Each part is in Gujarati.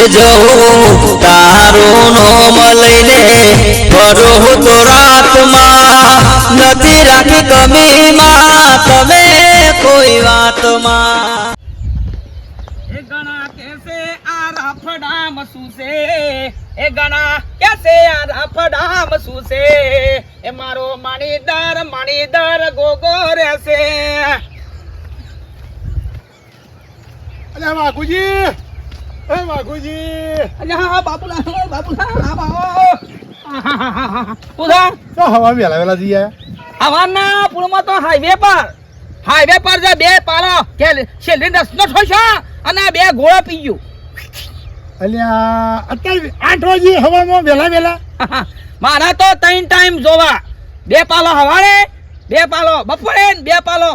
એ જવું તારું નોમ લઈને ફરું તો રાતમાં. નથી રાખી કમીમાં તમે કોઈ વાતમાં. એ ગણા કેસે આ રાફડામ સુસે? એ ગણા કેસે આ રાફડામ સુસે? એ મારો માણીદર માણીદર ગોગો રહેશે. અલ્યા વાઘુજી એ વાઘુજી! અલ્યા હા બાપુલા બાપુલા હા ઉધા તો હવા વેલા વેલા જઈ આયા. હવાના પુલમાં તો હાઈવે પર. હાઈવે પર જે બે પાલો કે શેલી રસનો ઠોશો અને બે ઘોડા પી ગયું. અલ્યા અત્યારે આઠ વાગે હવામાં વેલા વેલા મારા તો ત્રણ ટાઈમ જોવા. બે પાલો હવારે બે પાલો બપોરે બે પાલો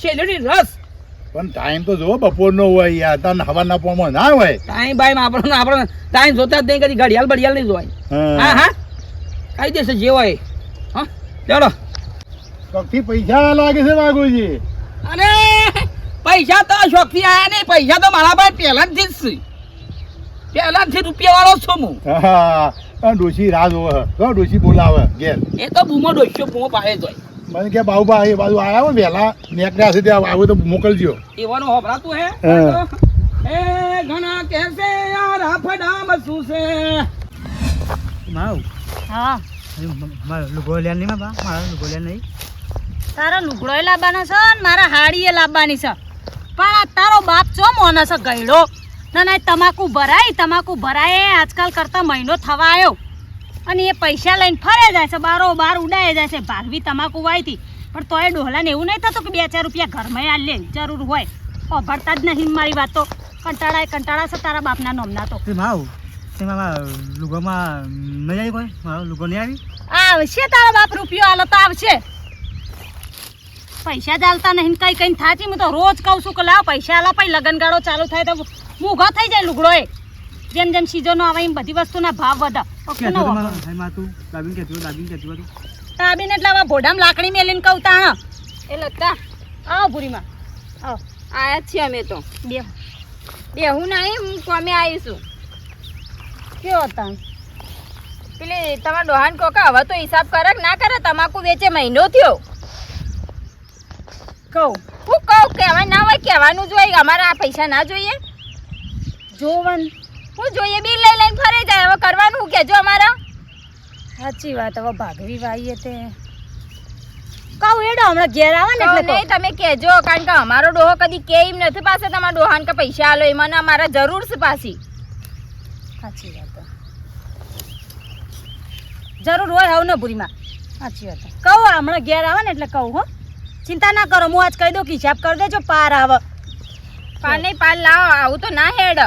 શેરડીની રસ. પણ ટાઈમ તો જોવો બપોરનો હોય યાર તને હવાના પોમાં ના હોય. ટાઈમ બાઈમ આપણને આપણે ટાઈમ જોતા જ નહીં કદી ઘડિયાળ બડિયાળ નહીં જોવાય. હા. હા કઈ દેશે જે હોય. હા ચલો. શોખથી પૈસા લાગે છે બાગુજી અરે પૈસા તો શોખથી આયા નહીં પૈસા તો મારા પાસે પહેલાથી જ છે. પહેલાથી રૂપિયા વાળો છું હું. હા ડોશી રાહ જોવે. ડોશી બોલાવે ઘેર. એ તો બૂમો ડોસ્યો બૂમો પાડે જોય મને કે બાબુબા એ બાજુ આવ્યા હોય વહેલા. નેકડા છે ત્યાં આવું તો મોકલજો. એવાનું હોભરાતું હે? હા. એ ઘણા કહેશે યાર આફડામ શું છે? માવ. હા. મારો લુગો લ્યા નહીં બા મારા લુગો લ્યા નહીં. તારો લુગડો લાવવાનો છે ને મારા હાડીએ લાવવાની છે. પણ તારો બાપ ચો મોનસ છે ગયડો? ના ના તમાકુ ભરાય તમાકુ ભરાય. આજકાલ કરતા મહિનો થવા આવ્યો અને એ પૈસા લઈને ફરે જાય છે બારો બાર ઉડાય જાય છે. ભાગવી તમાકુ વાયથી. પણ તોય ડોહલાને એવું નહીં થતું કે બે ચાર રૂપિયા ઘરમાં આ લે જરૂર હોય. ઓભળતા જ નહીં મારી વાત. તો કંટાળા કંટાળા છે તારા બાપના નોમના તો. માવ તેમાં લુગોમાં નહીં આવી કોઈ? મારો લુગો નહીં આવી? આવશે તારા બાપ રૂપિયો આલો તો આવશે. પૈસા ચાલતા નહીં કઈ કઈ થાચી. હું તો રોજ કહું છું કે લાવ પૈસા આલા પછી લગન ગાળો ચાલુ થાય તો મૂઘો થઈ જાય લુગડો એ. જેમ જેમ સીઝનો આવે એમ બધી વસ્તુના ભાવ વધે. તાબીન તો. તું એટલે આવા ભોડામાં લાકડી મેલીને કહું તાણ એ લતા આવો ભૂરીમાં. આવો. આયા જ છીએ અમે તો. બે. બે હું નહીં હું કોમે આવીશું કેવો હતા? પેલી તમારા ડોહાન કોકા હવે તો હિસાબ કરે ના કરે? તમાકુ વેચે મહિનો થયો. કહું. હું કહું કહેવાય ના હોય કહેવાનું જોઈએ હોય. અમારે આ પૈસા ના જોઈએ. જોવન. હું જોઈએ બિલ લઈ લઈને ફરે જાય. હવે કરવાનું હું કહેજો અમારા. સાચી વાત હવે ભાગવી વાઈએ તે. કહું એડો હમણાં ઘેર આવે ને એટલે નહીં તમે કહેજો કારણ કે અમારો ડોહો કદી કે એમ નથી પાસે. તમારા ડોહાને કે પૈસા આલો એ મને અમારા જરૂર છે પાછી. સાચી વાત જરૂર હોય આવું ને ભૂરીમાં. સાચી વાત કહું હમણાં ઘેર આવે ને એટલે કહું હો. ચિંતા ના કરો હું આજ કહી દઉં કે હિસાબ કરી દેજો પાર આવે. પાર નહીં પાર લાવો આવું તો ના હેડ.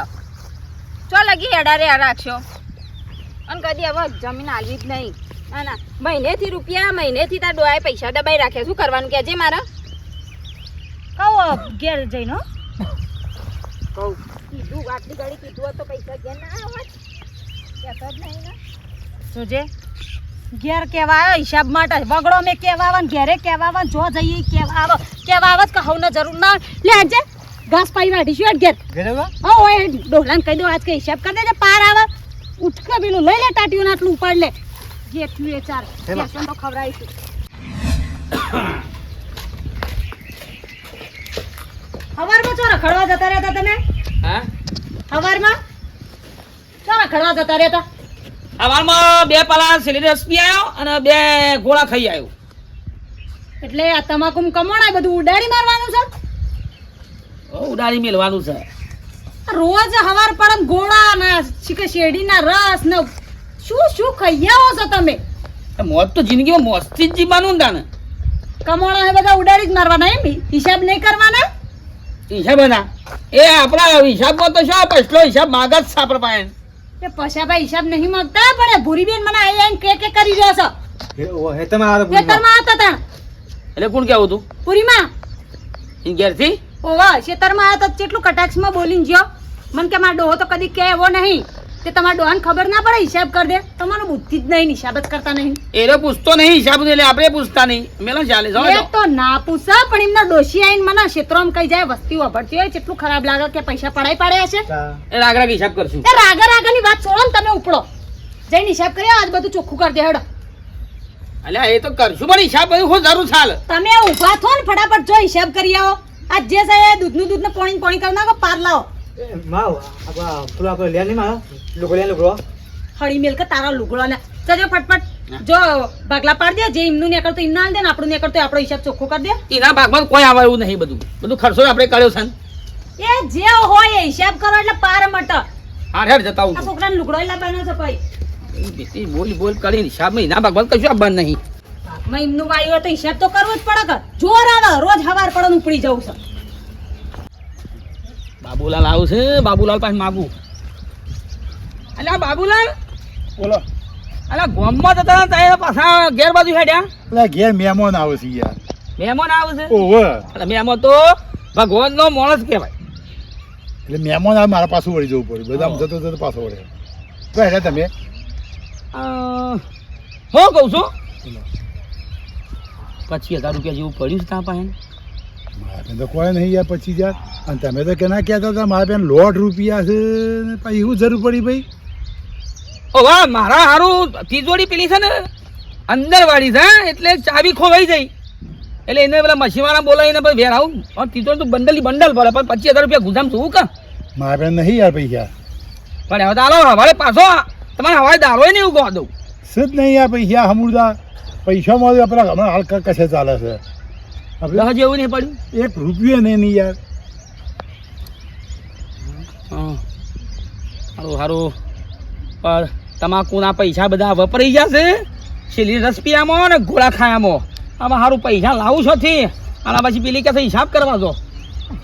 ચો લગી હેડા રે રાખશો અને કદી હવે જમીન આલવી જ નહીં. ના ના. મહિનેથી રૂપિયા મહિનેથી તાર ડોહાએ પૈસા દબાઈ રાખ્યા. શું કરવાનું કહેજે મારા? કહું ઘેર જઈને કહું. કીધું આટલી ઘડી કીધું તો પૈસા ઘેર ના આવત. કહેતો જ નહીં ને. જોજે. ઘેર કેવા આવ્યો હિસાબ માટે વગડો મેં કેવા આવે ને ઘેરે કેવા આવે જો જઈએ કેવા આવે કેવા આવે કહું ને જરૂર ના. હોય. ઘાસ પાઈ વાઢી છું ઘેર. ઘરે બા હા ઓય કહી દો આજ કે હિસાબ કરી દેજે પાર આવે. ઉઠકે પેલું લઈ લે ટાટીઓને આટલું ઉપાડ લે. જેટલું એ ચાર. ખવડાવી તો ખવડાવીશું. હવારમાં ચો રખડવા જતા રહેતા તમે? હા? હવારમાં? ચોરા ખડવા જતા રહેતા? હવારમાં બે પાલા સિલિન્ડર પી આવ્યો અને બે ગોળા ખાઈ આવ્યો એટલે આ તમાકુ કમોણા બધું ઉડાડી મારવાનું છે? ઉડાડી મેલવાનું છે. રોજ હવાર પરમ ગોળા ના શીખે શેરડીના રસ ને શું શું ખાઈ છો તમે? મોત તો જિંદગીમાં મોસ્તી જ જીવવાનું તાને. કમોણા હે બધા ઉડાડી જ મારવાના એમ હિસાબ નહીં કરવાના? હિસાબ ના એ આપણા હિસાબમાં તો શું પછલો હિસાબ માગ જ છે આપણા પાસે એ પછાભાઈ હિસાબ નહીં માંગતા પણ ભૂરીબેન મને આઈ આઈને કે કે કરી રહ્યો છો. હે ઓ હે તમે આ આવતા તા એટલે કોણ કેવું તું? પૂરીમાં ઈ ઘેરથી? ઓવા શેતરમાં આવ્યા તો કેટલું કટાક્ષમાં બોલીને જ્યો? મને કે મારો ડોહો તો કદી કે એવો નહીં. તે તમારા ડોહાને ખબર ના પડે હિસાબ કરી દે. તમારો બુદ્ધિ જ નહીં હિસાબ જ કરતા નહીં. એને પૂછતો નહીં હિસાબ એટલે આપણે પૂછતા નહીં. મેલો ચાલે એ તો ના પૂછા પણ એમના ડોશી આઈને મને ક્ષેત્રોમાં કઈ જાય વસ્તી વાપરતી હોય કેટલું ખરાબ લાગે કે પૈસા પડાઈ પડ્યા છે? એ રાગ રાગ હિસાબ કરશું. એ રાગા રાગાની વાત છોડો ને તમે ઉપડો. જઈને હિસાબ કરી આવો, આજ બધું ચોખ્ખું કરી દે હેડો. અલ્યા એ તો કરશું પણ હિસાબ બધું હું જરૂર ચાલે તમે ઊભા થો ને ફટાફટ જો હિસાબ કરી આવો. આ જે છે એ દૂધનું દૂધ ને પોણી પોણી કરી નાખો પાર લાવો માવ આ પેલો આપણે લે નહીં મારો લુગડો લે લુગડો. હળી મેલ કે તારા લુગડો ને જજો ફટફટ. જો ભાગલા પાડ દે જે એમનું નીકળતું તો આલ દે ને આપણું નીકળતું આપણો હિસાબ ચોખ્ખો કરી દે. એના ભાગમાં કોઈ આવે એવું નહીં બધું. બધું ખર્ચો આપણે કર્યો છે એ જે હોય એ હિસાબ કરો એટલે પાર મટ. હાર હેડ જતા આવું છોકરાને લુગડો લાવવાનો છે ભાઈ. બોલ બોલ કરીને હિસાબ મહિના ભાગમાં કશું આવવાનું નહીં. મેં એમનું વાળ્યું તો હિસાબ તો કરવો જ પડે કે જોર આવે રોજ હવાર પડે ઉપડી જવું છે. બાબુલાલ આવું છે? બાબુલાલ પાસે માગું. અલ્યા બાબુલાલ? બોલો. અલ્યા ગોમમાં તો હતા તારે પાછા ઘેર બાજુ હેડ્યા? એટલે ઘેર મહેમાન આવે છે યાર. મહેમાન આવે છે? ઓવે. એટલે મહેમાન તો ભગવાનનો માણસ કહેવાય. એટલે મહેમાન આવે મારા પાછું વળી જવું પડે. બધા હા. જતો જતો પાછો વળે. તો તમે. હું કહું છું? પચીસ હજાર રૂપિયા જેવું પડ્યું છે ત્યાં પાસે મારા તો કોઈ નહીં યાર પચીસ હજાર અને તમે તો કેના કહેતા હતા મારા બેન લોટ રૂપિયા છે ને પછી શું જરૂર પડી ભાઈ? ઓ વાહ મારા હારું તિજોરી પેલી છે ને અંદર વાળી છે એટલે ચાવી ખોવાઈ જાય એટલે એને પેલા મશીવાળા બોલાવીને પછી વેર આવું. અને તિજોરી તો બંડલ બંડલ પડે પણ પચીસ હજાર રૂપિયા ગુજામ શું કા? મારા બેન નહીં યાર પૈસા. પણ હવે તો હાલો હવારે પાછો તમારે હવારે દારો નહીં ઉગવા દઉં. સિદ્ધ નહીં યાર પૈસા હમુરદા. પૈસા મળે પેલા હમણાં હાલ કશે ચાલે છે? આપણે હજી એવું નહીં પડ્યું? એક રૂપિયો નહીં નહીં યાર. હારું સારું સારું પણ તમાકુના પૈસા બધા વપરાઈ જશે છેલ્લી રસ પીયામાં ને ગોળા ખાયામાં. આમાં સારું પૈસા લાવું છો થી આના પછી પેલી કે હિસાબ કરવા દો.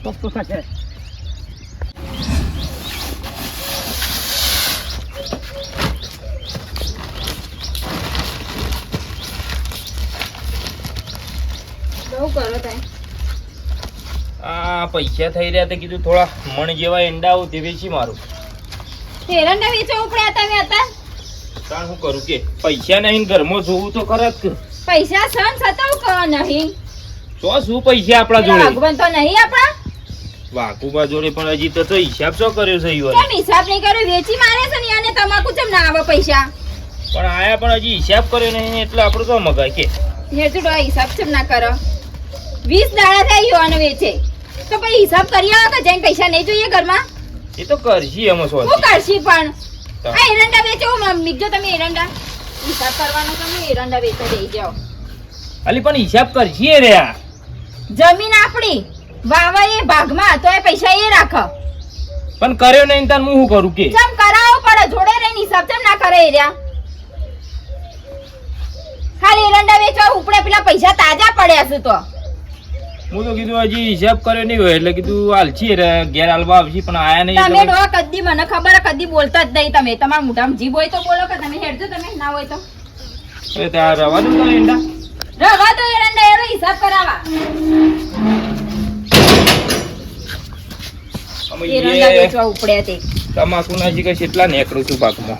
તો તો થશે બહુ કરો તાય આ પૈસા થઈ રહ્યા તે કીધું થોડા મણ જેવા એંડા તે વેચી મારું. એરંડા વેચો ઉપડ્યા તમે હતા. કારણ હું કરું કે પૈસા નહીં ઘરમાં જોવું તો ખરા પૈસા સન સતાવ કહો નહીં. તો શું પૈસા આપણા જોડે? ભગવાન તો નહીં આપણા? વાકુબા જોડે પણ હજી તો તો હિસાબ શું કર્યો છે ઈવોને? કેમ હિસાબ નહીં કર્યો? વેચી મારે છે ને અને તમાકુ કેમ ના આવે પૈસા? પણ આયા પણ હજી હિસાબ કર્યો નહીં એટલે આપણું તો મગાય કે. હેતુ હિસાબ કેમ ના કરો? વીસ દાડા થાય યુવાનો વેચે. તો પછી હિસાબ કરી આવો કે જઈને પૈસા નહીં જોઈએ ઘરમાં? એ તો કરશી એમાં હું કરશી પણ? આ એરંડા વેચો મીકજો તમે એરંડા. હિસાબ કરવાનો તમે એરંડા વેચવા દઈ જાઓ. અલી પણ હિસાબ કરશી રે આ જમીન આપણી વાવા એ ભાગમાં તો એ પૈસા એ રાખ. પણ કર્યો નહીં તાર હું શું કરું કે? જમ કરાવો પડે જોડે રહીને હિસાબ જમ ના કરે રહ્યા. ખાલી એરંડા વેચવા ઉપડે પેલા પૈસા તાજા પડ્યા છે તો. હું તો કીધું હજી હિસાબ કર્યો નહીં હોય. એટલે કીધું હાલશી રે ઘેર હાલવા આવશી પણ આયા નહીં. તમે એટલે કદી મને ખબર કદી બોલતા જ નહીં તમે. તમારા મોઢામાં જીભ હોય તો બોલો કે તમે હેડજો તમે ના હોય તો. ત્યાં દઉં તારા એંડા. રવા દો એરંડા એનો હિસાબ કરાવા એરંડા વેચવા ઉપડ્યા તે. તમાકુના હજી કઈ કેટલા નેકરું છું પાકમાં.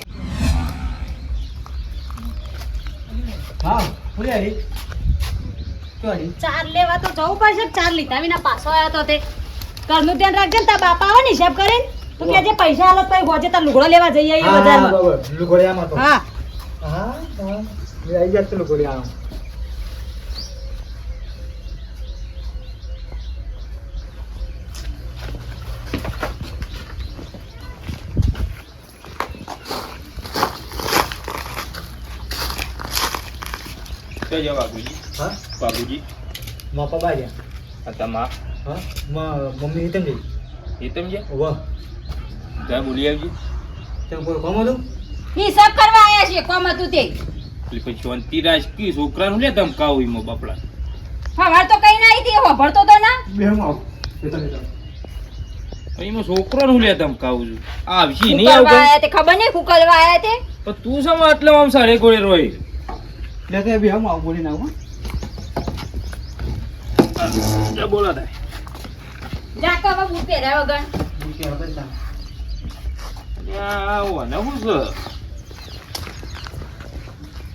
હા ચાર. લેવા તો જવું પડશે ચાર લીધા વિના પાછો આવ્યો તો તે. ઘરનું ધ્યાન રાખજે ને તાર બાપા આવે ને હિસાબ કરીને. તું કે જે પૈસા હાલત પછી હોજે તાર લુગડો લેવા જઈએ હા, હા, બજારમાં. લુગડિયામાં તો. હા. હા, આવી ગયા છે લુગડિયામાં. તો જાઓ બાબુજી હા? પપ્પા માપા બાર્યા. આ હા? મ- મમ્મી હિતમ જઈ. હિતમ તમે વાહ. ત્યાં બોલી આવજો તેમ કોઈ કોમ હતું? હિસાબ કરવા આયા છે કોમ હતું તે એટલે પછી શાંતિ રાજકી છોકરાનું લે ધમકાવું એમાં બાપડા હવાર તો કઈ ના આવી ભરતો તો ના બે આવો. એમાં છોકરાનું લે ધમકાવું છું આવશી હું નહીં આયા તે ખબર નહીં કુકલવા આયા તે પણ તું સમ એટલે આમ સારે ગોળે રોય લે તે બેહમાં આવો, બોલીને આવો. બોલા વગર.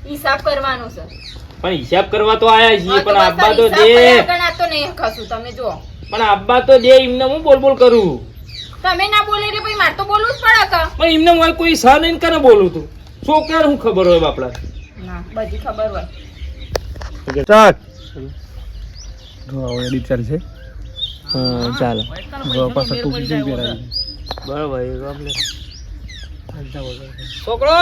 હિસાબ કરવાનો છે. પણ હિસાબ કરવા તો આયા છીએ પણ આબ્બા તો દે. તો નહીં તમે પણ આબ્બા તો દે એમને હું બોલ બોલ કરું? તમે ના બોલે એટલે ભાઈ મારે તો બોલવું જ પડે કા. પણ એમને હું કોઈ સહ નહીં કરે બોલું તું? છોકરા શું ખબર હોય બાપડા? ના બધી ખબર હોય. સ્ટાર્ટ જો આવો એડિટ ચાલશે ચાલો. જો પાછા ટોપી જેવી પહેરાવી બરોબર છોકરો?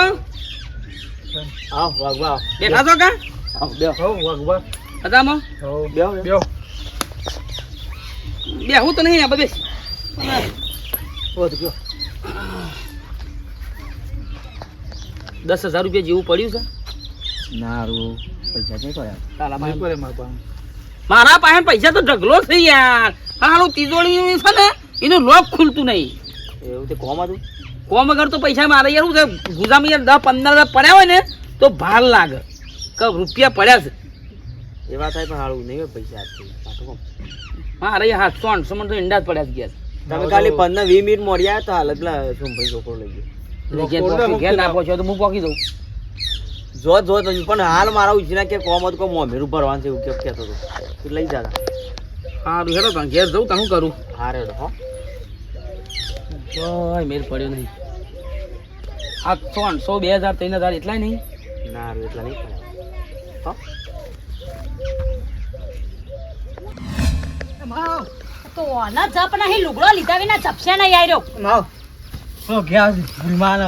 આવ વાગવા બેઠા છો કા? આવ બેહો. હો વાગવા અદામાં હો બેહો બેહો. બેહું તો નહીં આ બધે. ઓ તો કયો દસ હજાર રૂપિયા જેવું પડ્યું છે? નારું પૈસા નહીં પડ્યા તારા મારી. મારા પાસે પૈસા તો ઢગલો છે યાર. હાલું તિજોરી છે ને એનું લોક ખુલતું નહીં. એવું તે કોમ હતું? કોમ વગર તો પૈસા મારે યાર છે ગુજામાં યાર દસ પંદર હજાર પડ્યા હોય ને તો ભાર લાગે. કે રૂપિયા પડ્યા છે. એ વાત થાય પણ હારું નહીં હોય પૈસા મારે યાર સાતસો આઠસો મને તો ઈંડા જ પડ્યા છે તમે ખાલી પંદર વીસ મિનિટ મોડ્યા તો હાલ એટલે સોમભાઈ છોકરો લઈ ગયો. ઘેર પહોંચી- ઘેર ના પહોંચ્યો તો હું પોકી દઉં જો જો તો પણ હાલ મારા ઉછીના કે કોમ હતું મો મોમેરું ભરવાનું છે એવું કે કહેતો હતો. તું લઈ જા સારું હેડો તમે ઘેર જવું તો શું કરું? હારે હો. કોઈ મેર પડ્યો નહીં. આ ત્રણ સો બે હજાર ત્રણ હજાર એટલા નહીં? ના એટલા નહીં પડ્યા હો. તો ઓના જપ નહીં લુગડો લીધા વિના જપશે નહીં આવ્યો માવ તો ગયા ભૂલમાં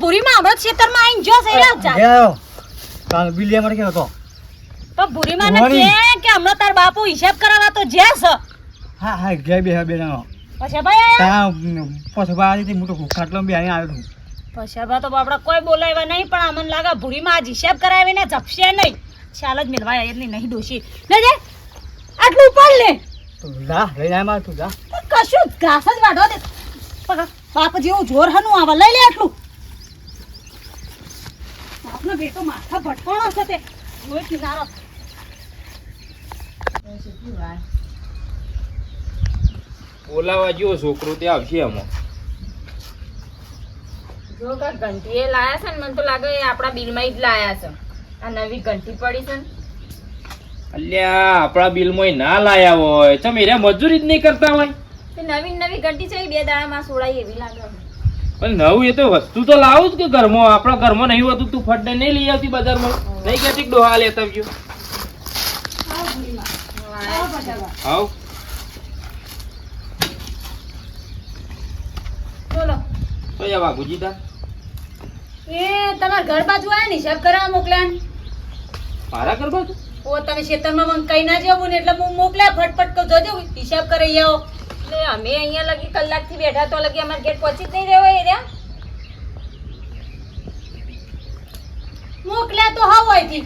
ભૂરીમાં હમણાં ખેતરમાં આવીને જો છે જા. કાલ બિલિયા માટે કેવો હતો? તો ભૂરીમાં ને કે કે હમણાં તાર બાપુ હિસાબ કરાવવા તો જ્યાં છે હા હા ગયા બે હતી મોટો ખાટલો અહીં આવ્યો તો કોઈ બોલાવ્યા નહીં પણ અમને લાગે ભૂરીમાં આજ હિસાબ કરાવીને જપશે નહીં. ચાલ જ મિલવાય એટલી નહીં ડોશી. લે આટલું ઉપર લે. તું જા માર તું જા. કશું ઘાસ જ વાઢો દે. પકડ. બાપ જેવું જોર હનું આવે લઈ લે આટલું. બાપનો બેટો માથા ભટકાણો છે તે. જોઈ કિનારો બોલાવા જેવો છોકરો તે આવશે આમાં. જો કા ઘંટી એ લાયા છે ને મને તો લાગે એ આપણા બિલમાં જ લાયા છે. આ નવી ઘંટી પડી છે ને. અલ્યા આપણા બિલમાં ના લાયા હોય. તમે એરા મજૂરી જ નહીં કરતા હોય? તે નવી નવી ઘટી છે બે દાડામાં સોડાઈ એવી લાગે. પણ નવું એ તો વસ્તુ તો લાવું જ કે ઘરમાં આપણા ઘરમાં નહીં હોતું તું ફટને નહીં લઈ આવતી બજારમાં. નહીં કહેતી ડોહા લેતા ગયો આવ બોલો. તો યા બાબુજી તા એ તમારા ઘર બાજુ આયા ને હિસાબ કરવા મોકલ્યા. મારા ઘર બાજુ ઓ તમે ખેતરમાં મને કઈ ના જવું ને એટલે હું મોકલ્યા ફટફટ કહું જોજો હિસાબ કરી આવો. અમે અહીંયા લગી કલાકથી બેઠા તો લગી અમારે ગેટ પહોંચી જ નહીં રહ્યો એ રહ્યા. મોકલ્યા તો હા હોયથી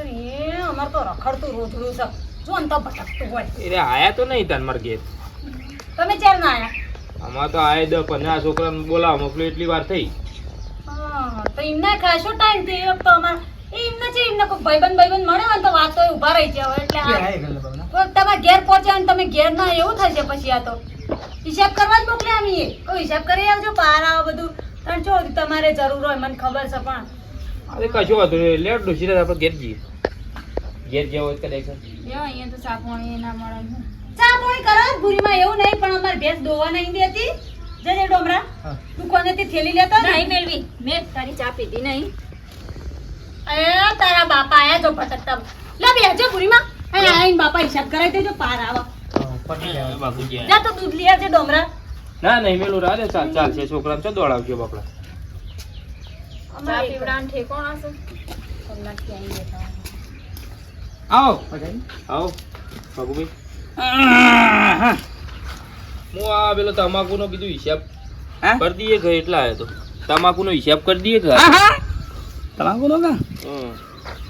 એ અમાર તો રખડતું રોધડું છે. જો ને તો ભટકતું હોય. એ આયા તો નહીં તન માર ઘેર. તમે ચાર ના આયા? અમારે તો આયા દ પંદર છોકરાને બોલાવ મોકલો એટલી વાર થઈ. હા, તો એમને ખાસો ટાઈમ થયો. તો અમાર એમને છે એમને કોઈ ભાઈબંધ ભાઈબંધ મળે ને તો વાત તો ઊભા રહી જાય એટલે તમારે ઘેર પહોંચ્યા ને તમે ઘેર ના એવું થશે પછી આ તો? હિસાબ કરવા જ મોકલ્યા અમે કોઈ હિસાબ કરી આવજો પાર આવો બધું. પણ જો તમારે જરૂર હોય મને ખબર છે પણ. અરે કશું વાંધો નહીં. લેટ ડોસી આપણે ઘેર જઈએ. ઘેર જેવો હોય કદાચ. લ્યો અહીંયા તો સાપોણી ના મળે સાપોણી કરો ભૂરીમાં એવું નહીં પણ અમારે ભેંસ દોવા નહીં દેતી. જજે ડોમરા. તું કોનેથી થેલી લેતો નહીં મેળવી. મેં તારી ચા પીધી નહીં. એ તારા બાપા આયા જો ભટકતા. લે બેજો ભૂરીમાં અહીં બાપા હિસાબ કરાવી દેજો પાર આવો. જા તો દૂધ લઈ આવજે ડોમરા. ના નહીં મેલું રાડે ચાલ ચાલશે છોકરાને ચો દોડાવજો બાપડા. આવો. આવો બાબુભાઈ. હું આ પેલો તમાકુ નો કીધું હિસાબ હા? કરી દઈએ ઘર એટલા આવ્યો તો. તમાકુ નો હિસાબ કરી દઈએ ઘર. હા હા તમાકુ નો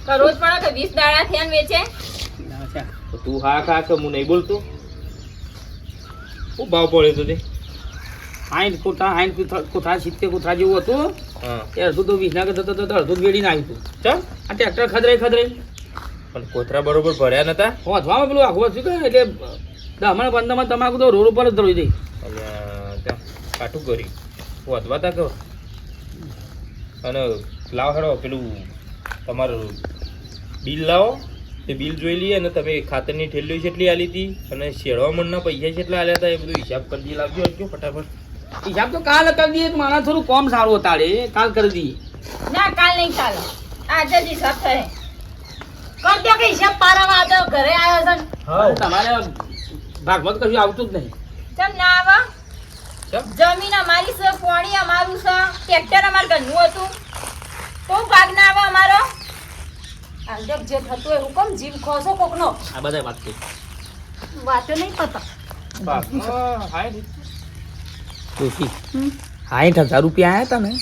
કા રોજ કે વીસ દાડા થયા વેચે? તું હા ખા કે હું નહીં બોલતો. શું ભાવ પડ્યો તો તે? હાઈન કોઠા હાઈન કોઠા સિત્તેર કોઠા જેવું હતું. એ અડધું તો વીસ ના કરતા તો અડધું વેડી નાખ્યું ચાલ આ ટ્રેક્ટર ખદરાઈ ખદરાઈ પણ કોથરા બરોબર ભર્યા નતા? હોથવામાં પેલું આખું હતું કે એટલે દમણ બંધમાં તમાકુ તો રોડ ઉપર જ ધરી દઈ. કાઠું કરી વધવા તા કહો. અને લાવ હેડો પેલું તમારું બિલ લાવો. તે બિલ જોઈ લઈએ અને તમે ખાતરની ઠેલ્લી કેટલી આલી હતી અને શેરવા મણના પૈસા કેટલા આલ્યા હતા એ બધું હિસાબ કરી દઈએ લાવજો હજુ ફટાફટ. હિસાબ તો કાલ કરી દઈએ મારા થોડું કોમ સારું તાળે કાલ કરી દઈએ. ના કાલ નહીં ચાલે આજે જ હિસાબ થાય. કરજો દો કે હિસાબ પારાવા આજે તો ઘરે આવ્યો છે હા તમારે ભાગવત કશું આવતું જ નહીં. ચમ ના આવા? જમીન અમારી છે પાણી અમારું છે ટ્રેક્ટર અમાર ઘરનું હતું. બહુ ભાગ ના આવે અમારો? આલદેવ જે થતું હોય હુકમ જીવ ખોસો કોકનો. આ બધા વાત કરી વાતો નહીં પતા ને. સાઠ હજાર રૂપિયા આવ્યા હતા ને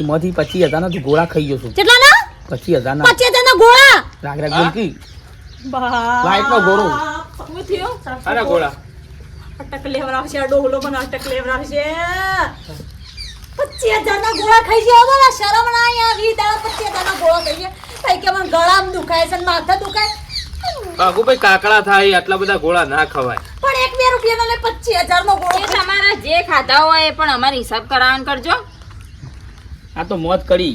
એમાંથી પચીસ હજારના તું ગોળા ખાઈ ગયો છું. કેટલા ના. પચીસ હજારના પચીસ હજારના ગોળા રાગ રાગ બોલકી. લાઈટ નો ગોળો શું થયું? આના ગોળા અટક લેવરાવશે પણ અટક લેવરાવશે પચીસ હજારના ગોળા ખાઈ ગયા. બોલા શરમ ના આવી વી દાડા પચીસ હજારના ગોળા ખાઈ ગયા. કઈ કે મને ગળામ દુખાય છે ને માથા દુખાય? બાગુભાઈ કાકડા થાય આટલા બધા ગોળા ના ખવાય. પણ એક બે રૂપિયાનો ને પચીસ હજાર નો ગોળો તમારા જે ખાધા હોય એ પણ અમારે હિસાબ કરાવવાનું કરજો. આ તો મોજ કરી.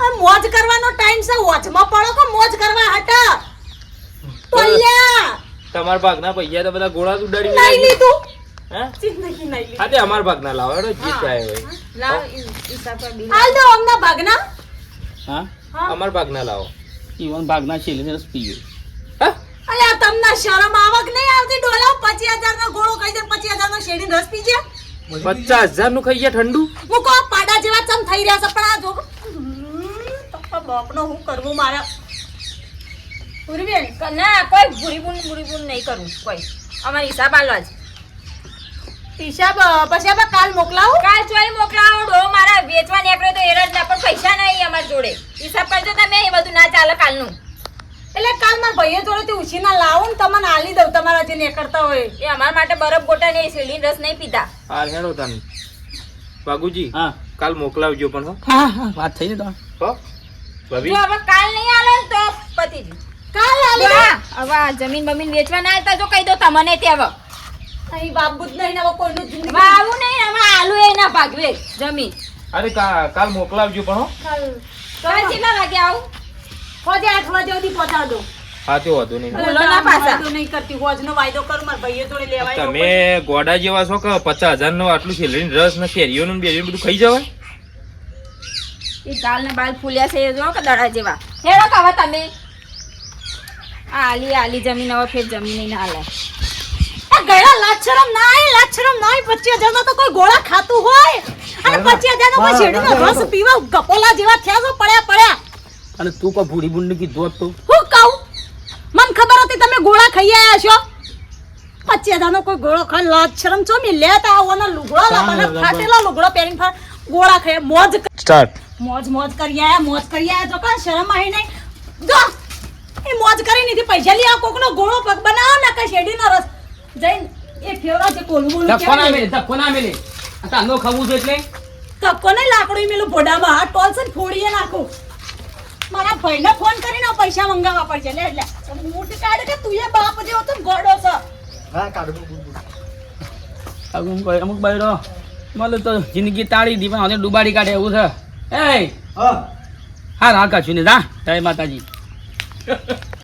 આ મોજ કરવાનો ટાઈમ છે વોચમાં પડો કે મોજ કરવા હટા? તોલ્યા તમારા ભાગના પૈયા તો બધા ગોળા તું ઉડાડી નહીં લીધું. હે? જિંદગી નહીં લીધું. અમારા ભાગના લાવો હેડો જે ચાહે હોય. લાવ પર બિલ હાલ દો અમના ભાગના. હા? અમારા ભાગના લાવો. ઈવન ભાગના છેલ્લે રસ પીએ? અલ્યા તમને શરમ આવક નહીં આવતી? ડોલા પચીસ હજાર નો ગોળો ખાઈ દે પચીસ હજાર નો શેડી રસ પી ગયા પચાસ હજારનું ખાઈ ગયા ઠંડુ? હું કો પાડા જેવા ચમ થઈ રહ્યા છે પણ આ જો બાપનો હું કરવું મારે પૂરીબેન ક- ના કોઈ ભૂરી બૂન ભૂરી બૂન નહીં કરવું કોઈ. અમારી હિસાબ આલવા જ. હિસાબ પછી આપણે કાલ મોકલાવું? કાલ ચોરી મોકલાવો ડો મારા વેચવા નીકળ્યો તો એરજ ના પણ પૈસા નહીં અમારી જોડે. હિસાબ કરજો તમે એ બધું ના ચાલે કાલનું. એટલે કાલ મારા ભાઈએ જોડેથી ઉછીના લાવો ને તમને આલી દઉં તમારા જે નીકળતા હોય. એ અમારા માટે બરફ ગોટા નહીં શેરડી રસ નહીં પીતા હા હેડો તમે. બાગુજી હા. કાલ મોકલાવજો પણ હા. હા વાત થઈ ને તો? ભાભી? જો હવે કાલ નહીં આલે તો પતિજી કાલ આલી? જો હવે જમીન બમીન વેચવા ના આવતા જો કહી દો તમને તે હવે. અહીં બાબુ જ નહીં ને કોઈનું જિંદગી બાબુ નહીં હવે આલુ એ ના ભાગવે જમી અરે કા- કાલ મોકલાવજો પણ કાલ. કાલ. કેટલા વાગે આવું? હોજે આઠ વાગે સુધી પહોંચાડ દો હા તે વાંધો નહીં. બોલો ના પાછા. વાયદો નહીં કરતી. હોજનો વાયદો કરું મારા ભાઈઓ જોડે લેવાય તમે ગોડા જેવા છો કે પચાસ હજાર નો આટલું શેરડી રસ ને કેરીઓનું ને બધું ખાઈ જવાય? એ ગાલ ને બાલ ફૂલ્યા છે એ જો કે દડા જેવા. હેડો કાવા હવે તમે. આ આલી આલી જમીન હવે ફેર જમીન હાલે. આ ગયડા લાછરમ ના આય લાછરમ ના આય પચીસ હજાર તો કોઈ ગોળા ખાતું હોય. અને પચીસ હજાર નો કોઈ શેરડીનો રસ પીવા ગપોલા જેવા થયા છો પડ્યા પડ્યા. અને તું કો ભૂરી બુંડ કીધું હોત તો હું કહું? મને ખબર હતી તમે ગોળા ખાઈ આયા છો. પચીસ હજાર નો કોઈ ગોળો ખાઈ લાચરમ છો મે લેતા આવવાનો લુગડો લાવવાનો ફાટેલા લુગડો પહેરીને ગોળા ખાય મોજ સ્ટાર્ટ. મોજ મોજ કરી આયા મોજ કરી આયા. જો કા શરમ આઈ નહીં. જો એ મોજ કરી નીધી પૈસા લઈ આ કોકનો ગોળો પગ બનાવો ને કે શેડીનો રસ. જઈને એ ફેવરા જે કોલું બોલું ધક્કો ના મેલે? ધક્કો ના મેલે? ખાવું છે એટલે? ધક્કો નહીં લાકડું મેલું ભોડામાં? આ ટોલ છે ફોડીએ નાખું. મારા ભાઈને ફોન કરીને પૈસા મંગાવવા પડશે. લે એટલે મૂઠ કાઢ કે તું એ બાપ જેવો તો ગોડો છે? અમુક ભાઈ- અમુક તો જિંદગી તાળી દી પણ હવે ડુબાડી કાઢે એવું છે. એ હા રાહ કાઢશું ને જા. જય માતાજી.